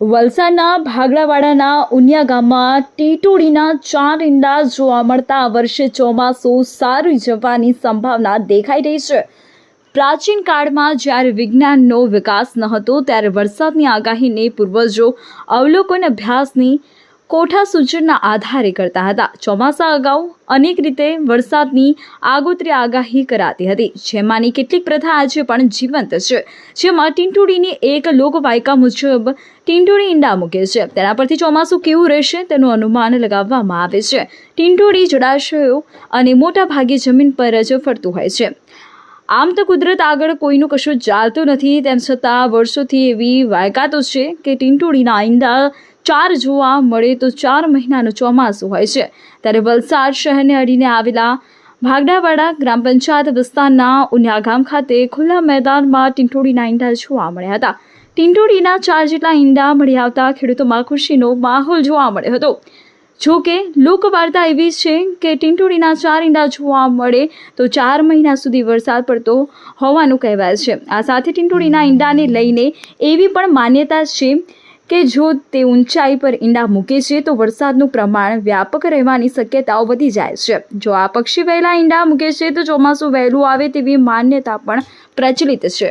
વલસાડના ભાગડાવાડાના ઉનિયા ગામમાં ટીટોડીના ચાર ઈંડા જોવા મળતા વર્ષે ચોમાસું સારું જવાની સંભાવના દેખાઈ રહી છે. પ્રાચીન કાળમાં જ્યારે વિજ્ઞાનનો વિકાસ ન હતો, ત્યારે વરસાદની આગાહીને પૂર્વજો અવલોકન અભ્યાસની કોઠા સૂચનના આધારે કરતા હતા. ચોમાસા અગાઉ અનેક રીતે વરસાદની આગોતરી આગાહી કરાતી હતી. જેમાંની કેટલીક પ્રથા આજે પણ જીવંત છે. જેમાં ટીંટુડીની એક લોકવાયકા મુજબ ટીંટોડી ઈંડા મૂકે છે. તેના પરથી ચોમાસું કેવું રહેશે તેનું અનુમાન લગાવવામાં આવે છે. ટીંટુડી જળાશયો અને મોટા ભાગે જમીન પર જ ફરતું હોય છે. આમ તો કુદરત આગળ કોઈનું કશું ચાલતું નથી. તેમ છતાં વર્ષોથી એવી વાયકાતો છે કે ટીંટોળીના ઈંડા ચાર જોવા મળે તો ચાર મહિનાનું ચોમાસું હોય છે. ત્યારે વલસાડ શહેરને અડીને આવેલા ભાગડાવાડા ગ્રામ પંચાયત વિસ્તારના ઉન્યા ગામ ખાતે ખુલ્લા મેદાનમાં ટીંટોળીના ઈંડા જોવા મળ્યા હતા. ટીંટોળીના ચાર જેટલા ઈંડા મળી આવતા ખેડૂતોમાં ખુશીનો માહોલ જોવા મળ્યો હતો. જો કે લોકવાર્તા એવી છે કે ટીંટોડીના ચાર ઈંડા જોવા મળે તો ચાર મહિના સુધી વરસાદ પડતો હોવાનું કહેવાય છે. આ સાથે ટીંટોડીના ઈંડાને લઈને એવી પણ માન્યતા છે કે જો તે ઊંચાઈ પર ઈંડા મૂકે છે તો વરસાદનું પ્રમાણ વ્યાપક રહેવાની શક્યતાઓ વધી જાય છે. જો આ પક્ષી વહેલા ઈંડા મૂકે છે તો ચોમાસું વહેલું આવે તેવી માન્યતા પણ પ્રચલિત છે.